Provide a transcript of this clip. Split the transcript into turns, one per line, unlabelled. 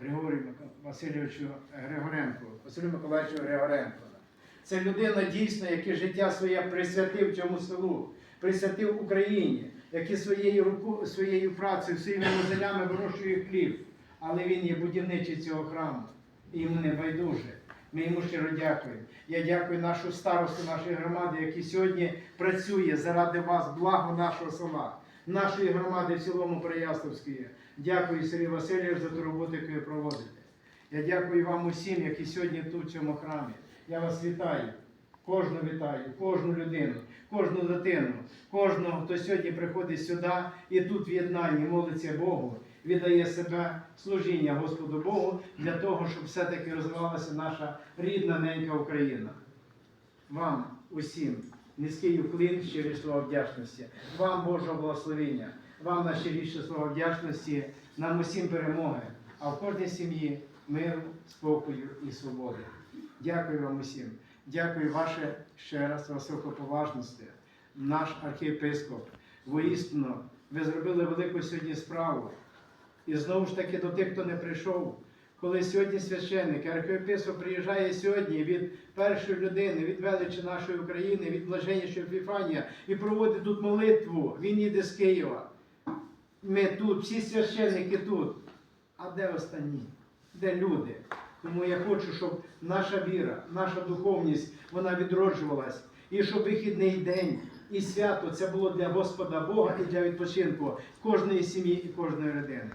Григорію Васильовичу Григоренку, Василю Миколаївичу Григоренку. Це людина дійсно, який життя своє присвятив цьому селу, присвятив Україні, який своєю руку, своєю працею, своїми мозолями вирощує хліб. Але він є будівничий цього храму. І йому не байдуже. Ми йому щиро дякуємо. Я дякую нашу старосту нашої громади, який сьогодні працює заради вас, благо нашого села, нашої громади в цілому Переяславської. Дякую, Сергій Васильович, за ту роботу, яку ви проводите. Я дякую вам усім, які сьогодні тут, в цьому храмі. Я вас вітаю. Кожну вітаю, кожну людину, кожну дитину, кожного, хто сьогодні приходить сюди і тут в єднанні молиться Богу, віддає себе служіння Господу Богу для того, щоб все-таки розвивалася наша рідна ненька Україна. Вам усім низький уклін, щирі слова вдячності, вам Божого благословення, вам найщиріше слова вдячності, нам усім перемоги, а в кожній сім'ї миру, спокою і свободи. Дякую вам усім. Дякую ваше ще раз високоповажності, наш архієпископ. Воістину, ви зробили велику сьогодні справу. І знову ж таки до тих, хто не прийшов, коли сьогодні священник, архієпископ приїжджає сьогодні від першої людини, від величі нашої України, від блаженнішого Епіфанія і проводить тут молитву. Він їде з Києва. Ми тут, всі священники тут. А де останні? Де люди? Тому я хочу, щоб наша віра, наша духовність, вона відроджувалась. І щоб вихідний день і свято це було для Господа Бога і для відпочинку кожної сім'ї і кожної родини.